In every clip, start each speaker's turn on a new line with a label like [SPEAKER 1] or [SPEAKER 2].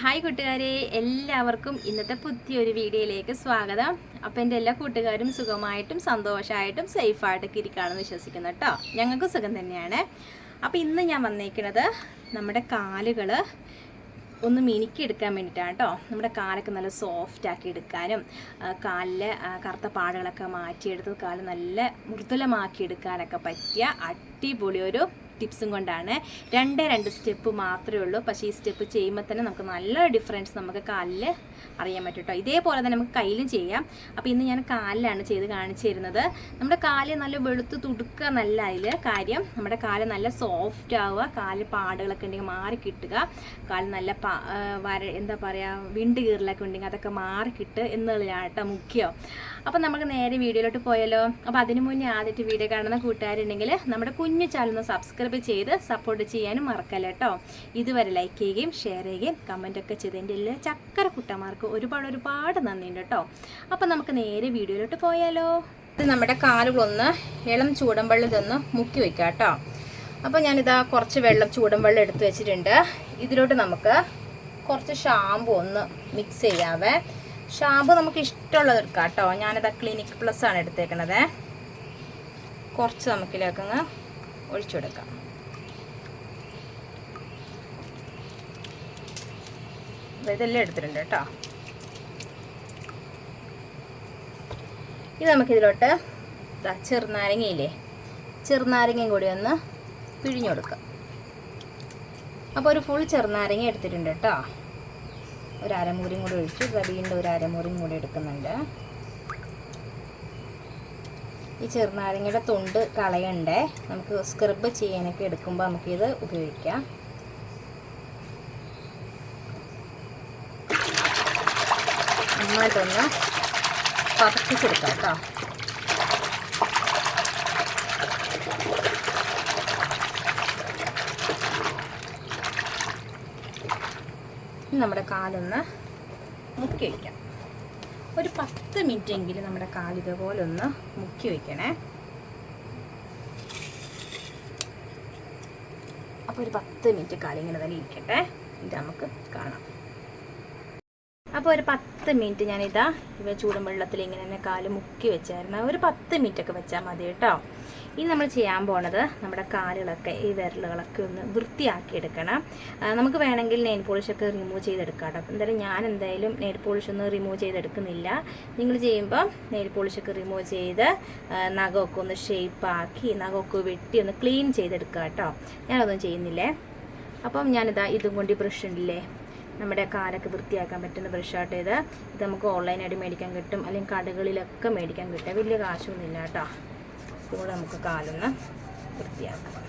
[SPEAKER 1] Hi കൂട്ടുകാരെ എല്ലാവർക്കും ഇന്നത്തെ പുതിയൊരു വീഡിയോയിലേക്ക് സ്വാഗതം. അപ്പോൾ എന്റെ എല്ലാ കൂട്ടുകാരും സുഖമായിട്ടും സന്തോഷമായിട്ടും സേഫായിട്ടൊക്കെ ഇരിക്കുകയാണെന്ന് വിശ്വസിക്കുന്നു കേട്ടോ. ഞങ്ങൾക്ക് സുഖം തന്നെയാണ്. അപ്പോൾ ഇന്ന് ഞാൻ വന്നേക്കുന്നത് നമ്മുടെ കാലുകൾ ഒന്ന് മിനുക്കി എടുക്കാൻ വേണ്ടിയിട്ടാണ് കേട്ടോ. നമ്മുടെ കാലൊക്കെ നല്ല സോഫ്റ്റ് ആക്കി എടുക്കാനും കാലിലെ കറുത്ത പാടുകളൊക്കെ മാറ്റിയെടുത്ത് കാൽ നല്ല മൃദുലമാക്കി എടുക്കാനൊക്കെ പറ്റിയ അടിപൊളി ഒരു ടിപ്സും കൊണ്ടാണ്. രണ്ടേ രണ്ട് സ്റ്റെപ്പ് മാത്രമേ ഉള്ളൂ. പക്ഷേ ഈ സ്റ്റെപ്പ് ചെയ്യുമ്പോൾ തന്നെ നമുക്ക് നല്ല ഡിഫറൻസ് നമുക്ക് കാലിൽ അറിയാൻ പറ്റും കേട്ടോ ഇതേപോലെ തന്നെ നമുക്ക് കയ്യിലും ചെയ്യാം. അപ്പോൾ ഇന്ന് ഞാൻ കാലിലാണ് ചെയ്ത് കാണിച്ചു തരുന്നത് നമ്മുടെ കാൽ നല്ല വെളുത്ത് തുടുക്കുക നല്ല അതിൽ കാര്യം. നമ്മുടെ കാൽ നല്ല സോഫ്റ്റ് ആവുക. കാൽ പാടുകളൊക്കെ ഉണ്ടെങ്കിൽ മാറി കിട്ടുക. കാൽ നല്ല വര എന്താ പറയുക വിണ്ട് കീറലൊക്കെ ഉണ്ടെങ്കിൽ അതൊക്കെ മാറി കിട്ടുക എന്നുള്ളതാണ് കേട്ടോ മുഖ്യം. അപ്പോൾ നമുക്ക് നേരെ വീഡിയോയിലോട്ട് പോയാലോ. അപ്പോൾ അതിനു മുന്നേ ആദ്യമായിട്ട് വീഡിയോ കാണുന്ന കൂട്ടുകാരുണ്ടെങ്കിൽ നമ്മുടെ കുഞ്ഞു ചാനൽ സബ്സ്ക്രൈബ് ചെയ്ത് സപ്പോർട്ട് ചെയ്യാനും മറക്കല്ല ഇതുവരെ ലൈക്ക് ചെയ്യുകയും ഷെയർ ചെയ്യുകയും കമന്റൊക്കെ ചെയ്തതിന്റെ എല്ലാ ചക്കര കുട്ടന്മാർക്ക് ഒരുപാട് ഒരുപാട് നന്ദിയുണ്ട് കേട്ടോ. അപ്പോൾ നമുക്ക് നേരെ വീഡിയോയിലോട്ട് പോയാലോ. ഇത് നമ്മുടെ കാലുകളൊന്ന് ഇളം ചൂടൻ തന്ന് മുക്കി വെക്കാം കേട്ടോ. അപ്പോൾ ഞാനിതാ കുറച്ച് വെള്ളം ചൂടൻ വെള്ളം എടുത്ത് വെച്ചിട്ടുണ്ട്. ഇതിലോട്ട് നമുക്ക് കുറച്ച് ഷാമ്പു ഒന്ന് മിക്സ് ചെയ്യാവേ. ഷാമ്പു നമുക്ക് ഇഷ്ടമുള്ളത് എടുക്കാം കേട്ടോ. ഞാനിതാ ക്ലിനിക് പ്ലസ് ആണ് എടുത്തേക്കണത്. കുറച്ച് നമുക്കിലേക്ക് അങ്ങ് ഒഴിച്ചു കൊടുക്കാം. ഇതെല്ലാം എടുത്തിട്ടുണ്ട് കേട്ടോ. ഇത് നമുക്കിതിലോട്ട് ചെറുനാരങ്ങയില്ലേ? ചെറുനാരങ്ങയും കൂടി ഒന്ന് പിഴിഞ്ഞു കൊടുക്കാം. അപ്പോൾ ഒരു ഫുൾ ചെറുനാരങ്ങ എടുത്തിട്ടുണ്ട് കേട്ടോ. ഒരു അരമൂരിയും കൂടി ഒഴിച്ചു വീണ്ടും ഒരു അരമൂരിയും കൂടി എടുക്കുന്നുണ്ട്. ഈ ചെറുനാരങ്ങയുടെ തൊണ്ട് കളയണ്ടേ? നമുക്ക് സ്ക്രബ് ചെയ്യാനൊക്കെ എടുക്കുമ്പോൾ നമുക്കിത് ഉപയോഗിക്കാം. നന്നായിട്ടൊന്ന് പതപ്പിച്ചെടുക്കാം കേട്ടോ. ഇനി നമ്മുടെ കാലൊന്ന് മുക്കി വയ്ക്കാം. ഒരു പത്ത് മിനിറ്റ് എങ്കിലും നമ്മുടെ കാൽ ഇതുപോലെ ഒന്ന് മുക്കി വയ്ക്കണേ. അപ്പോൾ ഒരു പത്ത് മിനിറ്റ് കാലിങ്ങനെ തന്നെ ഇരിക്കട്ടെ. ഇത് നമുക്ക് കാണാം. അപ്പോൾ ഒരു പത്ത് മിനിറ്റ് ഞാനിതാ ഇവ ചൂടും വെള്ളത്തിൽ ഇങ്ങനെ തന്നെ കാൽ മുക്കി വെച്ചായിരുന്നു. ഒരു പത്ത് മിനിറ്റ് ഒക്കെ വെച്ചാൽ മതി കേട്ടോ. ഇനി നമ്മൾ ചെയ്യാൻ പോണത് നമ്മുടെ കാലുകളൊക്കെ ഈ വിരലുകളൊക്കെ ഒന്ന് വൃത്തിയാക്കി എടുക്കണം നമുക്ക് വേണമെങ്കിൽ നെയിൽ പോളിഷ് ഒക്കെ റിമൂവ് ചെയ്തെടുക്കാം കേട്ടോ. എന്തായാലും ഞാൻ എന്തായാലും നെയിൽ പോളിഷ് ഒന്നും റിമൂവ് ചെയ്തെടുക്കുന്നില്ല. നിങ്ങൾ ചെയ്യുമ്പോൾ നെയിൽ പോളിഷ് ഒക്കെ റിമൂവ് ചെയ്ത് നഖമൊക്കെ ഒന്ന് ഷേപ്പാക്കി നഖമൊക്കെ വെട്ടി ഒന്ന് ക്ലീൻ ചെയ്തെടുക്കുക കേട്ടോ. ഞാനതൊന്നും ചെയ്യുന്നില്ലേ? അപ്പം ഞാനിതാ ഇതും കൊണ്ട് ബ്രഷ് ഉണ്ടല്ലേ? നമ്മുടെ കാലൊക്കെ വൃത്തിയാക്കാൻ പറ്റുന്ന ബ്രഷായിട്ട് ഇത്. ഇത് നമുക്ക് ഓൺലൈനായിട്ട് മേടിക്കാൻ കിട്ടും. അല്ലെങ്കിൽ കടകളിലൊക്കെ മേടിക്കാൻ കിട്ടും. വലിയ കാശൊന്നുമില്ല കേട്ടോ. ഇതുകൂടെ നമുക്ക് കാലൊന്ന് വൃത്തിയാക്കാം.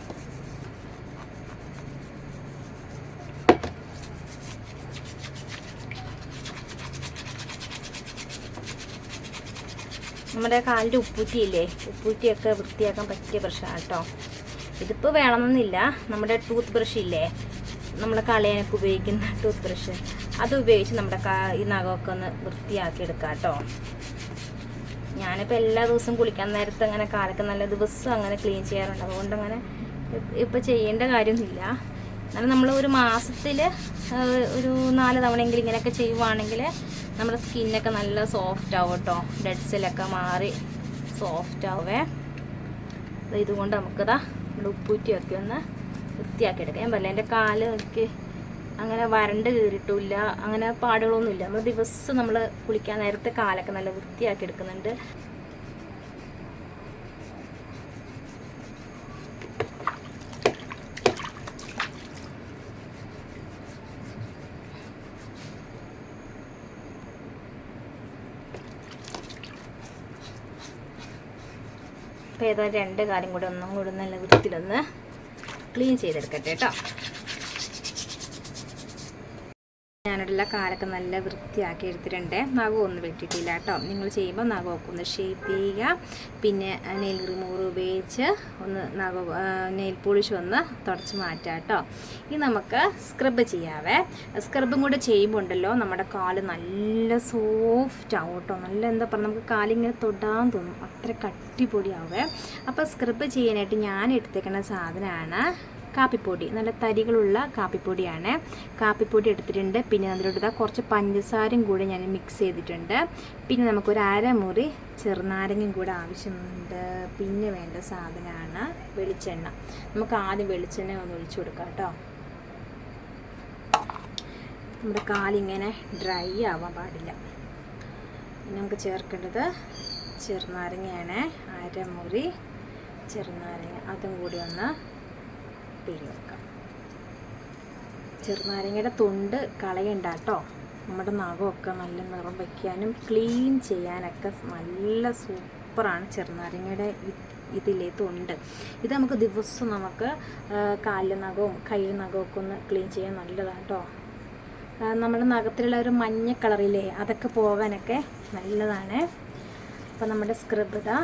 [SPEAKER 1] നമ്മുടെ കാലിന്റെ ഉപ്പൂറ്റിയില്ലേ ഉപ്പൂറ്റിയൊക്കെ വൃത്തിയാക്കാൻ പറ്റിയ ബ്രഷാണ് കേട്ടോ. ഇതിപ്പോൾ വേണമെന്നില്ല. നമ്മുടെ ടൂത്ത് ബ്രഷ് ഇല്ലേ നമ്മൾ കളയാനൊക്കെ ഉപയോഗിക്കുന്ന ടൂത്ത് ബ്രഷ് അത് ഉപയോഗിച്ച് നമ്മുടെ ഈ നഖമൊക്കെ ഒന്ന് വൃത്തിയാക്കി എടുക്കാം കേട്ടോ. ഞാനിപ്പോൾ എല്ലാ ദിവസവും കുളിക്കാൻ നേരത്തെ അങ്ങനെ കാലൊക്കെ നല്ല ദിവസം അങ്ങനെ ക്ലീൻ ചെയ്യാറുണ്ട്. അതുകൊണ്ട് അങ്ങനെ ഇപ്പോൾ ചെയ്യേണ്ട കാര്യമൊന്നുമില്ല. എന്നാലും നമ്മൾ ഒരു മാസത്തിൽ ഒരു നാല് തവണയെങ്കിലും ഇങ്ങനെയൊക്കെ ചെയ്യുവാണെങ്കിൽ നമ്മുടെ സ്കിന്നൊക്കെ നല്ല സോഫ്റ്റ് ആവും കേട്ടോ. സെല്ലൊക്കെ മാറി സോഫ്റ്റ് ആവേ. ഇതുകൊണ്ട് നമുക്കതാ ഉപ്പൂറ്റിയൊക്കെ ഒന്ന് വൃത്തിയാക്കി എടുക്കാം ഞാൻ പറഞ്ഞു എന്റെ കാൽ എനിക്ക് അങ്ങനെ വരണ്ട് കീറിയിട്ടില്ല അങ്ങനെ പാടുകളൊന്നുമില്ല. നമ്മൾ ദിവസം നമ്മൾ കുളിക്കാൻ നേരത്തെ കാലൊക്കെ നല്ല വൃത്തിയാക്കി എടുക്കുന്നുണ്ട് അപ്പോൾ ഏതാ രണ്ട് കാര്യം കൂടെ ഒന്നും കൂടെ നല്ല വൃത്തിയിലൊന്ന് ക്ലീൻ ചെയ്തെടുക്കട്ടെ കേട്ടോ ഞാനുള്ള കാലൊക്കെ നല്ല വൃത്തിയാക്കി എടുത്തിട്ടുണ്ട്. നഖം ഒന്നും വെട്ടിയിട്ടില്ല കേട്ടോ നിങ്ങൾ ചെയ്യുമ്പോൾ നഖമൊക്കെ ഒന്ന് ഷേപ്പ് ചെയ്യുക. പിന്നെ നെയിൽ റിമൂവർ ഉപയോഗിച്ച് ഒന്ന് നഖ നെയിൽ പോളിഷ് ഒന്ന് തുടച്ച് മാറ്റുക കേട്ടോ. ഇനി നമുക്ക് സ്ക്രബ് ചെയ്യാവേ. സ്ക്രബും കൂടെ ചെയ്യുമ്പോൾ ഉണ്ടല്ലോ നമ്മുടെ കാൽ നല്ല സോഫ്റ്റ് ആവും കേട്ടോ. നല്ല എന്താ പറയുക നമുക്ക് കാലിങ്ങനെ തൊടാൻ തോന്നും. അത്ര കട്ടിപ്പൊടിയാവേ അപ്പോൾ സ്ക്രബ് ചെയ്യാനായിട്ട് ഞാൻ എടുത്തേക്കുന്ന സാധനമാണ് കാപ്പിപ്പൊടി. നല്ല തരികളുള്ള കാപ്പിപ്പൊടിയാണ്. കാപ്പിപ്പൊടി എടുത്തിട്ടുണ്ട്. പിന്നെ അതിലോട്ട് കുറച്ച് പഞ്ചസാരയും കൂടി ഞാൻ മിക്സ് ചെയ്തിട്ടുണ്ട്. പിന്നെ നമുക്കൊരു അരമുറി ചെറുനാരങ്ങയും കൂടെ ആവശ്യമുണ്ട്. പിന്നെ വേണ്ട സാധനമാണ് വെളിച്ചെണ്ണ. നമുക്ക് ആദ്യം വെളിച്ചെണ്ണ ഒന്ന് ഒഴിച്ചു കൊടുക്കാം കേട്ടോ. നമ്മുടെ കാലിങ്ങനെ ഡ്രൈ ആവാൻ പാടില്ല. നമുക്ക് ചേർക്കേണ്ടത് ചെറുനാരങ്ങയാണ്. അരമുറി ചെറുനാരങ്ങ. അതും കൂടി ഒന്ന് പിഴിഞ്ഞ് വെക്കാം ചെറുനാരങ്ങയുടെ തൊണ്ട് കളയണ്ട കേട്ടോ നമ്മുടെ നഖമൊക്കെ നല്ല നിറം വയ്ക്കാനും ക്ലീൻ ചെയ്യാനൊക്കെ നല്ല സൂപ്പറാണ് ചെറുനാരങ്ങയുടെ ഇതിലേ ഇതിലെ തൊണ്ട്. ഇത് നമുക്ക് ദിവസം നമുക്ക് കാലിൽ നഖവും കയ്യിൽ നഖവും ഒക്കെ ഒന്ന് ക്ലീൻ ചെയ്യാൻ നല്ലതാണ് കേട്ടോ നമ്മുടെ നഖത്തിലുള്ള ഒരു മഞ്ഞ കളറില്ലേ അതൊക്കെ പോകാനൊക്കെ നല്ലതാണ്. അപ്പോൾ നമ്മുടെ സ്ക്രബ് ഇതാ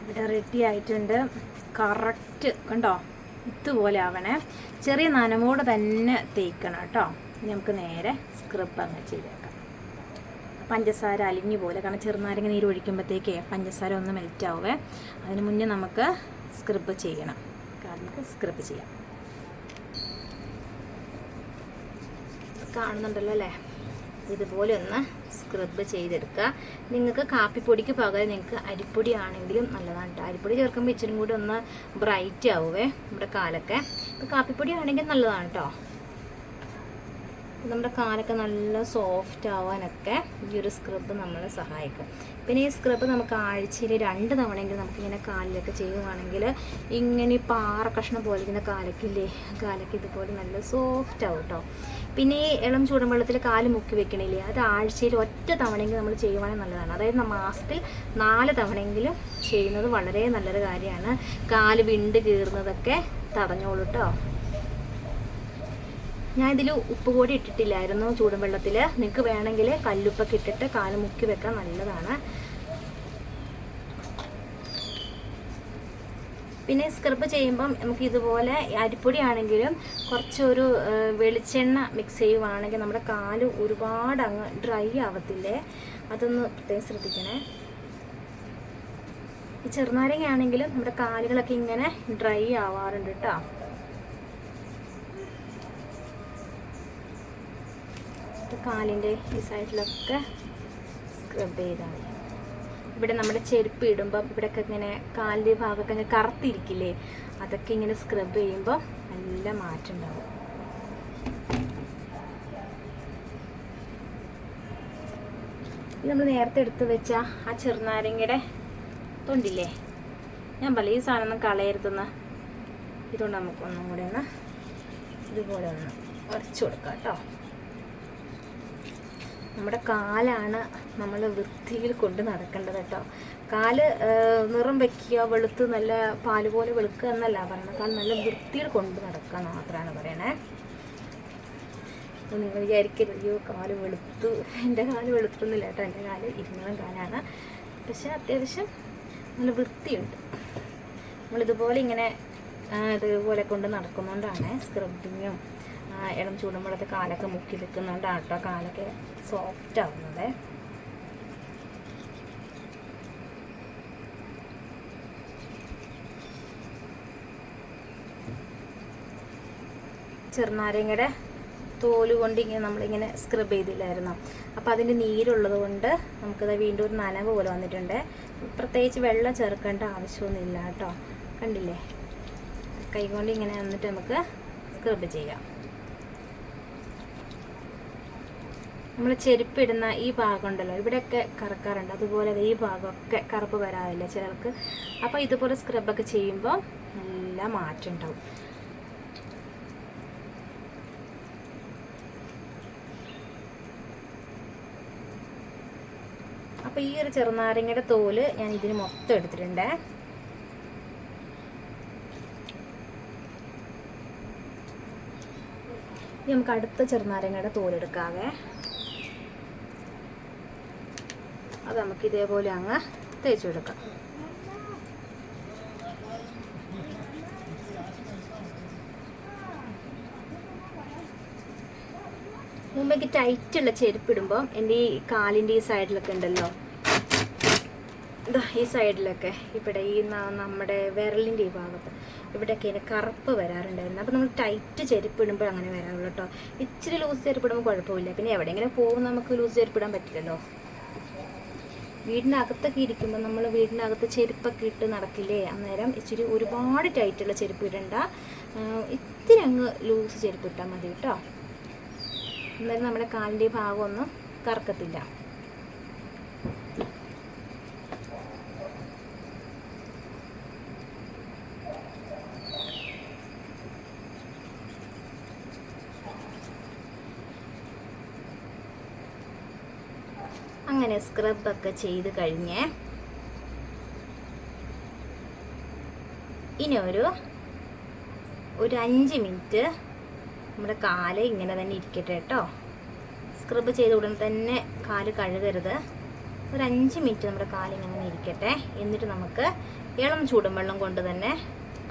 [SPEAKER 1] ഇവിടെ റെഡി ആയിട്ടുണ്ട്. കറക്റ്റ് കണ്ടോ? ഇതുപോലെ ആവണേ ചെറിയ നനവോടെ തന്നെ തേക്കണം കേട്ടോ. നമുക്ക് നേരെ സ്ക്രബ് അങ്ങ് ചെയ്തേക്കാം. പഞ്ചസാര അലിഞ്ഞു പോലെ കാരണം ചെറുനാരങ്ങ നീര് ഒഴിക്കുമ്പോഴത്തേക്കേ പഞ്ചസാര ഒന്ന് മെൽറ്റ് ആവുമേ അതിന് മുന്നേ നമുക്ക് സ്ക്രബ് ചെയ്യണം. കാരണം നമുക്ക് സ്ക്രബ് ചെയ്യാം. കാണുന്നുണ്ടല്ലോ അല്ലേ? ഇതുപോലെ ഒന്ന് സ്ക്രബ് ചെയ്തെടുക്കുക. നിങ്ങൾക്ക് കാപ്പിപ്പൊടിക്ക് പകരം നിങ്ങൾക്ക് അരിപ്പൊടി ആണെങ്കിലും നല്ലതാണ് കേട്ടോ അരിപ്പൊടി ചേർക്കുമ്പോൾ ഇച്ചിരി കൂടി ഒന്ന് ബ്രൈറ്റ് ആവുമേ നമ്മുടെ കാലൊക്കെ. ഇപ്പോൾ കാപ്പിപ്പൊടി ആണെങ്കിൽ നല്ലതാണ് കേട്ടോ നമ്മുടെ കാലൊക്കെ നല്ല സോഫ്റ്റ് ആവാനൊക്കെ ഈ ഒരു സ്ക്രബ് നമ്മളെ സഹായിക്കും. പിന്നെ ഈ സ്ക്രബ് നമുക്ക് ആഴ്ചയിൽ രണ്ട് തവണയെങ്കിലും നമുക്കിങ്ങനെ കാലിലൊക്കെ ചെയ്യുവാണെങ്കിൽ ഇങ്ങനെ പാറ കഷ്ണം പോലെ ഇങ്ങനെ കാലക്കില്ലേ കാലൊക്കെ ഇതുപോലെ നല്ല സോഫ്റ്റ് ആവും കേട്ടോ പിന്നെ ഈ ഇളം ചൂടുവെള്ളത്തിൽ കാൽ മുക്കി വെക്കണില്ലേ അത് ആഴ്ചയിൽ ഒറ്റ തവണയെങ്കിലും നമ്മൾ ചെയ്യുവാണെങ്കിൽ നല്ലതാണ്. അതായത് മാസത്തിൽ നാല് തവണയെങ്കിലും ചെയ്യുന്നത് വളരെ നല്ലൊരു കാര്യമാണ്. കാൽ വിണ്ട് കീറുന്നതൊക്കെ തടഞ്ഞോളൂ കേട്ടോ ഞാൻ ഇതിൽ ഉപ്പ് കൂടി ഇട്ടിട്ടില്ലായിരുന്നു ചൂടുവെള്ളത്തിൽ നിങ്ങൾക്ക് വേണമെങ്കിൽ കല്ലുപ്പൊക്കെ ഇട്ടിട്ട് കാൽ മുക്കി വെക്കാൻ നല്ലതാണ്. പിന്നെ സ്ക്രബ് ചെയ്യുമ്പം നമുക്ക് ഇതുപോലെ അരിപ്പൊടി ആണെങ്കിലും കുറച്ചൊരു വെളിച്ചെണ്ണ മിക്സ് ചെയ്യുവാണെങ്കിൽ നമ്മുടെ കാൽ ഒരുപാട് അങ്ങ് ഡ്രൈ ആവത്തില്ലേ? അതൊന്ന് പ്രത്യേകം ശ്രദ്ധിക്കണേ. ഈ ചെറുനാരങ്ങ ആണെങ്കിലും നമ്മുടെ കാലുകളൊക്കെ ഇങ്ങനെ ഡ്രൈ ആവാറുണ്ട് കേട്ടോ കാലിന്റെ ഈ സൈഡിലൊക്കെ സ്ക്രബ് ചെയ്താൽ മതി. ഇവിടെ നമ്മുടെ ചെരുപ്പ് ഇടുമ്പം ഇവിടെയൊക്കെ ഇങ്ങനെ കാലിന്റെ ഭാഗമൊക്കെ ഇങ്ങനെ കറുത്തിരിക്കില്ലേ? അതൊക്കെ ഇങ്ങനെ സ്ക്രബ് ചെയ്യുമ്പോൾ നല്ല മാറ്റം ഉണ്ടാവും നമ്മൾ നേരത്തെ എടുത്ത് വെച്ച ആ ചെറുനാരങ്ങയുടെ തൊണ്ടില്ലേ? ഞാൻ പല ഈ സാധനം കളയരുതെന്ന്. ഇതുകൊണ്ട് നമുക്ക് ഒന്നും കൂടെ ഒന്ന് ഇതുപോലെ ഒന്ന് ഉറച്ചു കൊടുക്കാം കേട്ടോ. നമ്മുടെ കാലാണ് നമ്മൾ വൃത്തിയിൽ കൊണ്ട് നടക്കേണ്ടത് കേട്ടോ. കാൽ നിറം വെക്കുക വെളുത്ത് നല്ല പാൽ പോലെ വെളുക്കുക എന്നല്ല പറയണത് കാൽ നല്ല വൃത്തിയിൽ കൊണ്ട് നടക്കുക മാത്രമാണ് പറയണേ. നിങ്ങൾ വിചാരിക്കരുത് അയ്യോ കാൽ വെളുത്തു. എന്റെ കാൽ വെളുത്തൊന്നുമില്ല കേട്ടോ. എന്റെ കാൽ ഇരുന്നളം കാലാണ്. പക്ഷെ അത്യാവശ്യം നല്ല വൃത്തിയുണ്ട്. നമ്മളിതുപോലെ ഇങ്ങനെ ഇതുപോലെ കൊണ്ട് നടക്കുന്നതുകൊണ്ടാണ് സ്ക്രബിങ്ങും ഇളം ചൂടുമ്പോഴത്തെ കാലൊക്കെ മുക്കി വെക്കുന്നതുകൊണ്ടാണ് കേട്ടോ കാലൊക്കെ സോഫ്റ്റ് ആവുന്നത്. ചെറുനാരങ്ങയുടെ തോൽ കൊണ്ട് ഇങ്ങനെ നമ്മളിങ്ങനെ സ്ക്രബ് ചെയ്തില്ലായിരുന്നു? അപ്പോൾ അതിന്റെ നീരുള്ളത് കൊണ്ട് നമുക്കത് വീണ്ടും ഒരു നനവ് പോലെ വന്നിട്ടുണ്ട്. പ്രത്യേകിച്ച് വെള്ളം ചേർക്കേണ്ട ആവശ്യമൊന്നുമില്ല കേട്ടോ. കണ്ടില്ലേ? കൈകൊണ്ട് ഇങ്ങനെ വന്നിട്ട് നമുക്ക് സ്ക്രബ് ചെയ്യാം. നമ്മൾ ചെരുപ്പിടുന്ന ഈ ഭാഗം ഉണ്ടല്ലോ ഇവിടെയൊക്കെ കറക്കാറുണ്ട്. അതുപോലെ ഈ ഭാഗമൊക്കെ കറുപ്പ് വരാറില്ല ചിലർക്ക്? അപ്പോൾ ഇതുപോലെ സ്ക്രബൊക്കെ ചെയ്യുമ്പോൾ നല്ല മാറ്റം ഉണ്ടാവും. അപ്പോൾ ഈ ഒരു ചെറുനാരങ്ങയുടെ തോൽ ഞാൻ ഇതിന് മൊത്തം എടുത്തിട്ടുണ്ട്. ഇനി നമുക്ക് അടുത്ത ചെറുനാരങ്ങയുടെ തോലെടുക്കാവേ അത് നമുക്ക് ഇതേപോലെ അങ്ങ് തേച്ചു കൊടുക്കാം മുമ്പേക്ക് ടൈറ്റുള്ള ചെരുപ്പിടുമ്പോൾ എന്റെ ഈ കാലിന്റെ ഈ സൈഡിലൊക്കെ ഉണ്ടല്ലോ ഇതാ ഈ സൈഡിലൊക്കെ ഇവിടെ ഈ നമ്മുടെ വിരലിന്റെ ഈ ഭാഗത്ത് ഇവിടെയൊക്കെ ഇങ്ങനെ കറുപ്പ് വരാറുണ്ടായിരുന്നു. അപ്പോൾ നമ്മൾ ടൈറ്റ് ചെരുപ്പിടുമ്പോൾ അങ്ങനെ വരാറുള്ളൂ കേട്ടോ. ഇച്ചിരി ലൂസ് ചെരുപ്പിടുമ്പോൾ കുഴപ്പമില്ല. പിന്നെ എവിടെയെങ്കിലും പോകുമ്പോൾ നമുക്ക് ലൂസ് ചെരുപ്പിടാൻ പറ്റില്ലല്ലോ. വീടിനകത്തൊക്കെ ഇരിക്കുമ്പോൾ നമ്മൾ വീടിനകത്ത് ചെരുപ്പൊക്കെ ഇട്ട് നടക്കില്ലേ? അന്നേരം ഇച്ചിരി ഒരുപാട് ടൈറ്റുള്ള ചെരുപ്പ് ഇടണ്ട. ഇത്തിരി അങ്ങ് ലൂസ് ചെരുപ്പ് ഇട്ടാൽ മതി കേട്ടോ. അന്നേരം നമ്മുടെ കാലിന്റെ ഭാഗമൊന്നും കറക്കത്തില്ല. അങ്ങനെ സ്ക്രബൊക്കെ ചെയ്ത് കഴിഞ്ഞ് ഇനി ഒരു ഒരു അഞ്ച് മിനിറ്റ് നമ്മുടെ കാൽ ഇങ്ങനെ തന്നെ ഇരിക്കട്ടെ കേട്ടോ. സ്ക്രബ് ചെയ്ത ഉടനെ തന്നെ കാൽ കഴുകരുത്. ഒരു അഞ്ച് മിനിറ്റ് നമ്മുടെ കാൽ ഇങ്ങനെ തന്നെ ഇരിക്കട്ടെ. എന്നിട്ട് നമുക്ക് ഇളം ചൂടുവെള്ളം കൊണ്ട് തന്നെ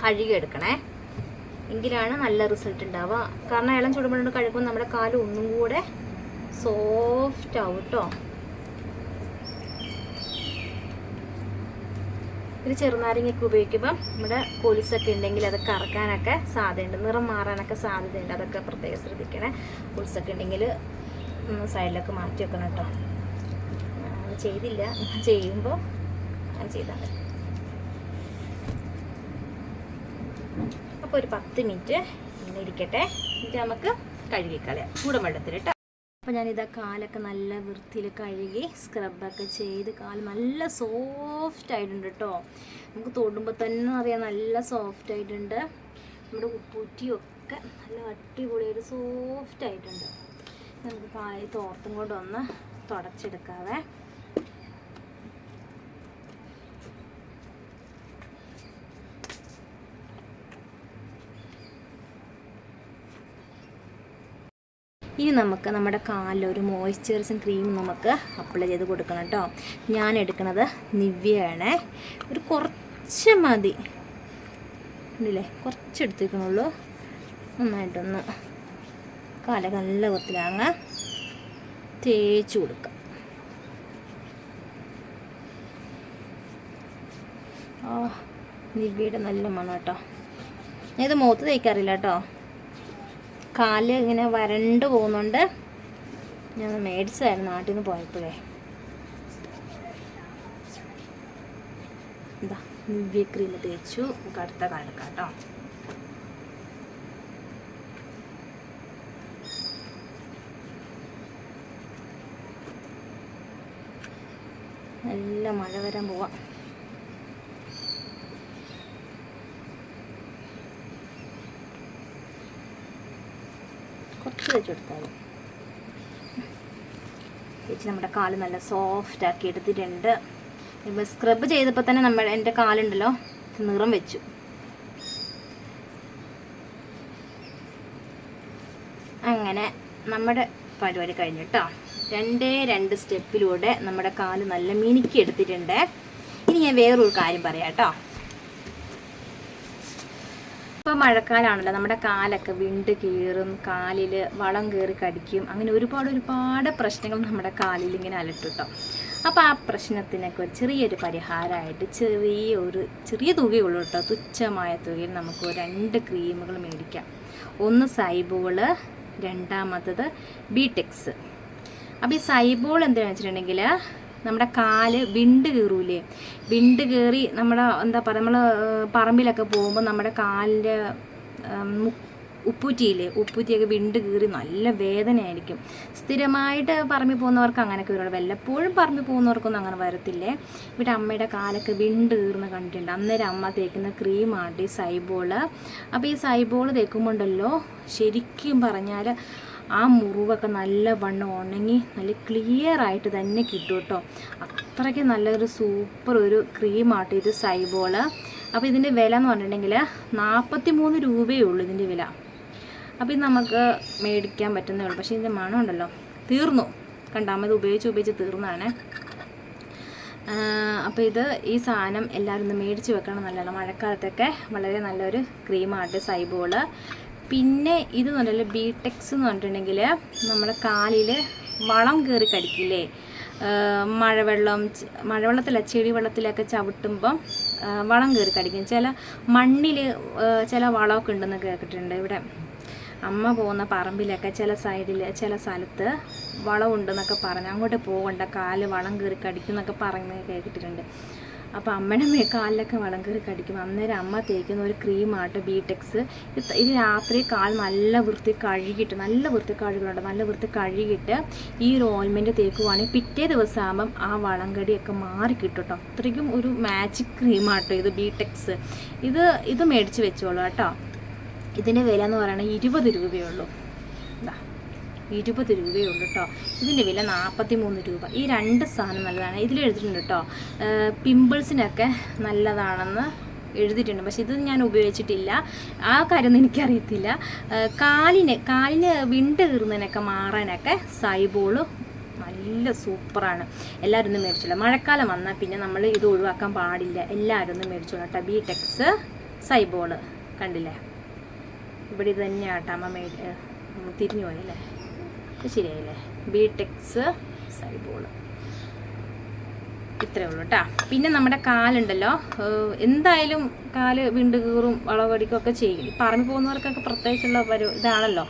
[SPEAKER 1] കഴുകിയെടുക്കണേ എങ്കിലാണ് നല്ല റിസൾട്ട് ഉണ്ടാവുക. കാരണം ഇളം ചൂടുവെള്ളം കൊണ്ട് കഴുകുമ്പോൾ നമ്മുടെ കാൽ ഒന്നും കൂടെ സോഫ്റ്റ് ആവും കേട്ടോ. ഇത് ചെറുനാരങ്ങയൊക്കെ ഉപയോഗിക്കുമ്പോൾ നമ്മുടെ കൊലുസൊക്കെ ഉണ്ടെങ്കിൽ അത് കറക്കാനൊക്കെ സാധ്യതയുണ്ട്. നിറം മാറാനൊക്കെ സാധ്യതയുണ്ട്. അതൊക്കെ പ്രത്യേകം ശ്രദ്ധിക്കണേ. കൊലുസൊക്കെ ഉണ്ടെങ്കിൽ സൈഡിലൊക്കെ മാറ്റി വെക്കണം കേട്ടോ. ചെയ്തില്ല. ചെയ്യുമ്പോൾ അങ്ങനെ ചെയ്താൽ മതി. അപ്പോൾ ഒരു പത്ത് മിനിറ്റ് ഇങ്ങനെ ഇരിക്കട്ടെ. എന്നിട്ട് നമുക്ക് കഴുകിക്കളയാം. ചൂടും വെള്ളത്തിൽ കേട്ടോ അപ്പോൾ ഞാനിതാ കാലൊക്കെ നല്ല വൃത്തിയിൽ കഴുകി സ്ക്രബൊക്കെ ചെയ്ത് കാൽ നല്ല സോഫ്റ്റ് ആയിട്ടുണ്ട് കേട്ടോ നമുക്ക് തൊടുമ്പോൾ തന്നെ അറിയാം നല്ല സോഫ്റ്റ് ആയിട്ടുണ്ട്. നമ്മുടെ ഉപ്പൂറ്റിയൊക്കെ നല്ല അടിപൊളിയായിട്ട് സോഫ്റ്റ് ആയിട്ടുണ്ട്. നമുക്ക് കായ് തോർത്തും കൊണ്ട് ഒന്ന് ഇനി നമുക്ക് നമ്മുടെ കാലിൽ ഒരു മോയ്സ്ചറൈസും ക്രീം നമുക്ക് അപ്ലൈ ചെയ്ത് കൊടുക്കണം കേട്ടോ ഞാൻ എടുക്കുന്നത് നിവ്യയാണ്. ഒരു കുറച്ച് മതി. ഉണ്ടല്ലേ കുറച്ച് എടുത്തേക്കണുള്ളൂ. നന്നായിട്ടൊന്ന് കാലൊക്കെ നല്ല വൃത്തിലാങ്ങ് തേച്ച് കൊടുക്കാം. ആ നിവ്യയുടെ നല്ല മണം കേട്ടോ ഇത് മുഖത്ത് തേക്കാറില്ല കേട്ടോ കാൽ ഇങ്ങനെ വരണ്ട് പോകുന്നുണ്ട്. ഞാൻ മേടിച്ചതായിരുന്നു നാട്ടിൽ നിന്ന് പോയപ്പോഴേ. എന്താ നിവ്യ ക്രീം തേച്ചു. നമുക്ക് അടുത്ത കാലക്കാം കേട്ടോ. നല്ല മഴ വരാൻ പോവാം. കുറച്ച് വെച്ച് കൊടുത്താൽ ചേച്ചി നമ്മുടെ കാൽ നല്ല സോഫ്റ്റ് ആക്കി എടുത്തിട്ടുണ്ട്. ഇപ്പൊ സ്ക്രബ് ചെയ്തപ്പോൾ തന്നെ നമ്മൾ എന്റെ കാലുണ്ടല്ലോ നിറം വെച്ചു. അങ്ങനെ നമ്മുടെ പരിപാടി കഴിഞ്ഞു കേട്ടോ രണ്ടേ രണ്ട് സ്റ്റെപ്പിലൂടെ നമ്മുടെ കാൽ നല്ല മിനുക്കി എടുത്തിട്ടുണ്ട്. ഇനി ഞാൻ വേറൊരു കാര്യം പറയാം കേട്ടോ ഇപ്പോൾ മഴക്കാലമാണല്ലോ നമ്മുടെ കാലൊക്കെ വിണ്ട് കീറും കാലിൽ വളം കയറി കടിക്കും. അങ്ങനെ ഒരുപാട് ഒരുപാട് പ്രശ്നങ്ങൾ നമ്മുടെ കാലിൽ ഇങ്ങനെ അലട്ടും കേട്ടോ അപ്പോൾ ആ പ്രശ്നത്തിനൊക്കെ ഒരു ചെറിയൊരു പരിഹാരമായിട്ട് ചെറിയ ഒരു ചെറിയ തുകയുള്ളൂ കേട്ടോ. തുച്ഛമായ തുകയിൽ നമുക്ക് രണ്ട് ക്രീമുകൾ മേടിക്കാം. ഒന്ന് സൈബോൾ രണ്ടാമത്തത് ബീടെക്സ് അപ്പോൾ ഈ സൈബോൾ എന്താണെന്ന് വെച്ചിട്ടുണ്ടെങ്കിൽ നമ്മുടെ കാൽ വിണ്ട് കീറൂലേ? വിണ്ട് കീറി നമ്മുടെ എന്താ പറയുക നമ്മൾ പറമ്പിലൊക്കെ പോകുമ്പോൾ നമ്മുടെ കാലിന്റെ ഉപ്പൂറ്റിയില്ലേ? ഉപ്പൂറ്റിയൊക്കെ വിണ്ട് കീറി നല്ല വേദനയായിരിക്കും. സ്ഥിരമായിട്ട് പറമ്പിൽ പോകുന്നവർക്ക് അങ്ങനെയൊക്കെ വരുള്ളൂ വല്ലപ്പോഴും പറമ്പിൽ പോകുന്നവർക്കൊന്നും അങ്ങനെ വരത്തില്ലേ? ഇവിടെ അമ്മയുടെ കാലൊക്കെ വിണ്ട് കീറുന്ന കണ്ടിട്ടുണ്ട്. അന്നേരം അമ്മ തേക്കുന്ന ക്രീമാണ് ഈ സൈബോൾ. അപ്പോൾ ഈ സൈബോൾ തേക്കുമ്പോണ്ടല്ലോ ശരിക്കും പറഞ്ഞാൽ ആ മുറിവൊക്കെ നല്ല വണ്ണം ഉണങ്ങി നല്ല ക്ലിയർ ആയിട്ട് തന്നെ കിട്ടും കേട്ടോ. അത്രയ്ക്ക് നല്ലൊരു സൂപ്പർ ഒരു ക്രീമാട്ടോ ഇത് സൈബോൾ അപ്പോൾ ഇതിന്റെ വില എന്ന് പറഞ്ഞിട്ടുണ്ടെങ്കിൽ നാൽപ്പത്തി മൂന്ന് രൂപയേ ഉള്ളൂ ഇതിന്റെ വില. അപ്പോൾ ഇത് നമുക്ക് മേടിക്കാൻ പറ്റുന്നേ ഉള്ളൂ. പക്ഷേ ഇതിന്റെ മണം ഉണ്ടല്ലോ. തീർന്നു. കണ്ടാമത് ഉപയോഗിച്ച് ഉപയോഗിച്ച് തീർന്നതാണ്. അപ്പോൾ ഇത് ഈ സാധനം എല്ലാവരും ഒന്ന് മേടിച്ച് വെക്കണം നല്ലതാണ്. മഴക്കാലത്തൊക്കെ വളരെ നല്ലൊരു ക്രീമാണ് സൈബോൾ പിന്നെ ഇത് പറഞ്ഞാൽ ബീടെക്സ് എന്ന് പറഞ്ഞിട്ടുണ്ടെങ്കിൽ നമ്മുടെ കാലിൽ വളം കയറി കടിക്കില്ലേ? മഴവെള്ളം മഴവെള്ളത്തില ചെടി വെള്ളത്തിലൊക്കെ ചവിട്ടുമ്പം വളം കയറി കടിക്കും. ചില മണ്ണിൽ ചില വളമൊക്കെ ഉണ്ടെന്ന് കേട്ടിട്ടുണ്ട് ഇവിടെ. അമ്മ പോകുന്ന പറമ്പിലൊക്കെ ചില സൈഡിൽ ചില സ്ഥലത്ത് വളമുണ്ടെന്നൊക്കെ പറഞ്ഞ്. അങ്ങോട്ട് പോകണ്ട കാൽ വളം കയറി കടിക്കും എന്നൊക്കെ പറയുന്നത് കേട്ടിട്ടുണ്ട്. അപ്പോൾ അമ്മയുടെ മേ കാലിലൊക്കെ കയറി കടിക്കും. അന്നേരം അമ്മ തേക്കുന്ന ഒരു ക്രീമാട്ടോ ബീടെക്സ് ഇത് രാത്രി കാൽ നല്ല വൃത്തി കഴുകിയിട്ട് നല്ല വൃത്തി കഴുകുന്നുണ്ട് നല്ല വൃത്തി കഴുകിയിട്ട് ഈ ഒരു ഓയിൽമെന്റ് തേക്കുവാണെങ്കിൽ പിറ്റേ ദിവസം ആകുമ്പം ആ വളം കടിയൊക്കെ മാറി കിട്ടും കേട്ടോ അത്രയ്ക്കും ഒരു മാജിക് ക്രീമാട്ടോ ഇത് ബീടെക്സ് ഇത് ഇത് മേടിച്ച് വെച്ചോളൂ കേട്ടോ. ഇതിന്റെ വില എന്ന് പറയുന്നത് ഇരുപത് രൂപയേ ഉള്ളൂ. ഇതാ ഇരുപത് രൂപയേ ഉള്ളൂ കേട്ടോ ഇതിന്റെ വില നാൽപ്പത്തി മൂന്ന് രൂപ. ഈ രണ്ട് സാധനം നല്ലതാണ്. ഇതിൽ എഴുതിയിട്ടുണ്ട് കേട്ടോ പിമ്പിൾസിനൊക്കെ നല്ലതാണെന്ന് എഴുതിയിട്ടുണ്ട്. പക്ഷെ ഇത് ഞാൻ ഉപയോഗിച്ചിട്ടില്ല. ആ കാര്യമൊന്നും എനിക്കറിയത്തില്ല. കാലിന് കാലിന് വിണ്ട് കീറുന്നതിനൊക്കെ മാറാനൊക്കെ സൈബോൾ നല്ല സൂപ്പറാണ്. എല്ലാവരും ഒന്ന് മേടിച്ചോളൂ. മഴക്കാലം വന്നാൽ പിന്നെ നമ്മൾ ഇത് ഒഴിവാക്കാൻ പാടില്ല. എല്ലാവരും ഒന്ന് മേടിച്ചോളൂ കേട്ടോ ബി ടെക്സ് സൈബോൾ. കണ്ടില്ലേ? ഇവിടെ ഇത് തന്നെയാട്ടോ അമ്മ മേടി തിരിഞ്ഞു പോയല്ലേ ശരിയായില്ലേ? ബി ടെക്സ് സൈബോൾ ഇത്രേ ഉള്ളൂ കേട്ടോ പിന്നെ നമ്മുടെ കാലുണ്ടല്ലോ. എന്തായാലും കാൽ വിണ്ട് കീറും വളവടിക്കുമൊക്കെ ചെയ്യും. ഈ പറമ്പിൽ പോകുന്നവർക്കൊക്കെ പ്രത്യേകിച്ചുള്ള ഒരു ഇതാണല്ലോ.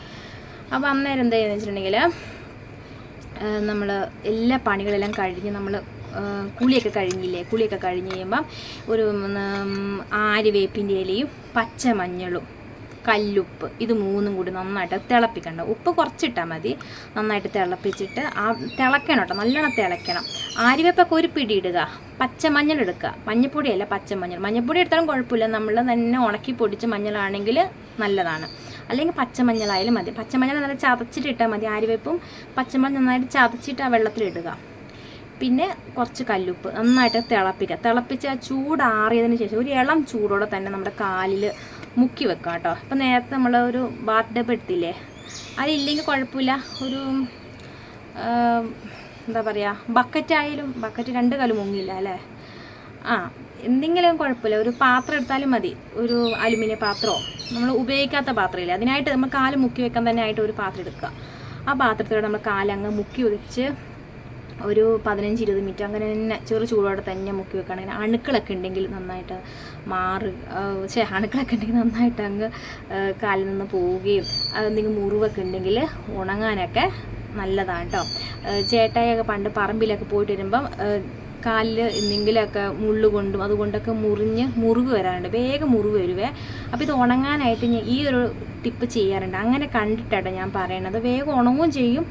[SPEAKER 1] അപ്പോൾ അന്നേരം എന്താ ചെയ്യുന്നത് വെച്ചിട്ടുണ്ടെങ്കിൽ നമ്മൾ എല്ലാ പണികളെല്ലാം കഴിഞ്ഞ് നമ്മൾ കുളിയൊക്കെ കഴിഞ്ഞില്ലേ? കുളിയൊക്കെ കഴിഞ്ഞ് കഴിയുമ്പം ഒരു ആര്യവേപ്പിന്റെ ഇലയും പച്ചമഞ്ഞളും കല്ലുപ്പ്. ഇത് മൂന്നും കൂടി നന്നായിട്ട് തിളപ്പിക്കണ്ട. ഉപ്പ് കുറച്ചിട്ടാൽ മതി. നന്നായിട്ട് തിളപ്പിച്ചിട്ട് ആ തിളക്കണം കേട്ടോ. നല്ലോണം തിളയ്ക്കണം ആര്യവേപ്പൊക്കെ ഒരു പിടി ഇടുക. പച്ചമഞ്ഞൾ എടുക്കുക. മഞ്ഞപ്പൊടിയല്ല പച്ചമഞ്ഞൾ. മഞ്ഞപ്പൊടി എടുത്താലും കുഴപ്പമില്ല. നമ്മൾ തന്നെ ഉണക്കി പൊടിച്ച് മഞ്ഞളാണെങ്കിൽ നല്ലതാണ്. അല്ലെങ്കിൽ പച്ചമഞ്ഞളായാലും മതി. പച്ചമഞ്ഞൾ നല്ല ചതച്ചിട്ട് ഇട്ടാൽ മതി ആര്യവേപ്പും. പച്ചമഞ്ഞൾ നന്നായിട്ട് ചതച്ചിട്ട് ആ വെള്ളത്തിലിടുക പിന്നെ കുറച്ച് കല്ലുപ്പ്. നന്നായിട്ട് തിളപ്പിക്കുക. തിളപ്പിച്ച് ആ ചൂടാറിയതിന് ശേഷം ഒരു ഇളം ചൂടോടെ തന്നെ നമ്മുടെ കാലിൽ മുക്കി വെക്കാം കേട്ടോ. അപ്പം നേരത്തെ നമ്മൾ ഒരു ബാത്ത് ടബ് എടുത്തില്ലേ? അതില്ലെങ്കിൽ കുഴപ്പമില്ല. ഒരു എന്താ പറയുക ബക്കറ്റായാലും ബക്കറ്റ് രണ്ട് കല്ലും മുങ്ങില്ല അല്ലേ? ആ എന്തെങ്കിലും കുഴപ്പമില്ല. ഒരു പാത്രം എടുത്താലും മതി. ഒരു അലുമിനിയം പാത്രമോ? നമ്മൾ ഉപയോഗിക്കാത്ത പാത്രമില്ല? അതിനായിട്ട് നമ്മൾ കാൽ മുക്കി വെക്കാൻ തന്നെ ആയിട്ട് ഒരു പാത്രം എടുക്കുക. ആ പാത്രത്തിലൂടെ നമ്മൾ കാലങ്ങ് മുക്കി വെച്ച് ഒരു പതിനഞ്ച് ഇരുപത് മിനിറ്റ് അങ്ങനെ തന്നെ ചെറു ചൂടോടെ തന്നെ മുക്കി വെക്കുകയാണെങ്കിൽ അണുക്കളൊക്കെ ഉണ്ടെങ്കിൽ നന്നായിട്ട് മാറി പക്ഷേ അണുക്കളൊക്കെ ഉണ്ടെങ്കിൽ നന്നായിട്ട് അങ്ങ് കാലിൽ നിന്ന് പോവുകയും എന്തെങ്കിലും മുറിവൊക്കെ ഉണ്ടെങ്കിൽ ഉണങ്ങാനൊക്കെ നല്ലതാണ് കേട്ടോ ചേട്ടായൊക്കെ പണ്ട് പറമ്പിലൊക്കെ പോയിട്ട് വരുമ്പം കാലിൽ എന്തെങ്കിലുമൊക്കെ മുള്ള് കൊണ്ടും അതുകൊണ്ടൊക്കെ മുറിഞ്ഞ് മുറിവ് വരാറുണ്ട്. വേഗം മുറിവ് വരുവേ. അപ്പോൾ ഇത് ഉണങ്ങാനായിട്ട് ഞാൻ ഈ ഒരു ടിപ്പ് ചെയ്യാറുണ്ട്. അങ്ങനെ കണ്ടിട്ടാണ് ഞാൻ പറയണത്. വേഗം ഉണങ്ങുകയും ചെയ്യും.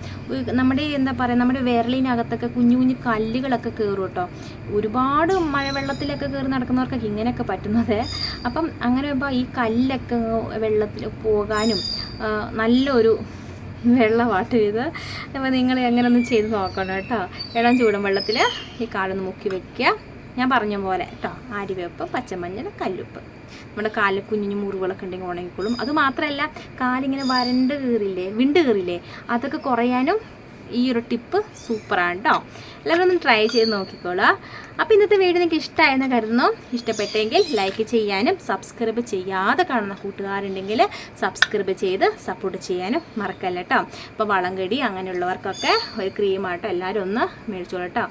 [SPEAKER 1] നമ്മുടെ എന്താ പറയുക നമ്മുടെ വിരലിനകത്തൊക്കെ കുഞ്ഞു കുഞ്ഞു കല്ലുകളൊക്കെ കയറും കേട്ടോ. ഒരുപാട് മഴവെള്ളത്തിലൊക്കെ കയറി നടക്കുന്നവർക്കൊക്കെ ഇങ്ങനെയൊക്കെ പറ്റുന്നത്. അപ്പം അങ്ങനെ വരുമ്പോൾ ഈ കല്ലൊക്കെ വെള്ളത്തിൽ പോകാനും ആ, നല്ലൊരു വാട്ട് ചെയ്ത് അപ്പോൾ നിങ്ങൾ എങ്ങനെ ഒന്ന് ചെയ്ത് നോക്കണം കേട്ടോ. ഇളം ചൂടും വെള്ളത്തിൽ ഈ കാലൊന്ന് മുക്കി വെക്കുക. ഞാൻ പറഞ്ഞ പോലെ കേട്ടോ ആര്യവേപ്പ് പച്ചമഞ്ഞൾ കല്ലുപ്പ്. നമ്മുടെ കാലിൽ കുഞ്ഞു മുറിവുകളൊക്കെ ഉണ്ടെങ്കിൽ ഉണങ്ങിക്കോളും. അത് മാത്രമല്ല കാലിങ്ങനെ വരണ്ട് കീറില്ലേ വിണ്ട് കീറില്ലേ അതൊക്കെ കുറയാനും ഈ ഒരു ടിപ്പ് സൂപ്പറാണ് കേട്ടോ എല്ലാവരും ഒന്ന് ട്രൈ ചെയ്ത് നോക്കിക്കോളാം. അപ്പോൾ ഇന്നത്തെ വീഡിയോ നിങ്ങൾക്ക് ഇഷ്ടമായെന്ന് കരുതുന്നു. ഇഷ്ടപ്പെട്ടെങ്കിൽ ലൈക്ക് ചെയ്യാനും സബ്സ്ക്രൈബ് ചെയ്യാതെ കാണുന്ന കൂട്ടുകാരുണ്ടെങ്കിൽ സബ്സ്ക്രൈബ് ചെയ്ത് സപ്പോർട്ട് ചെയ്യാനും മറക്കല്ല കേട്ടോ അപ്പോൾ വളംകടി അങ്ങനെയുള്ളവർക്കൊക്കെ ഒരു ക്രീമാട്ടോ എല്ലാവരും ഒന്ന് മേടിച്ചോളൂ കേട്ടോ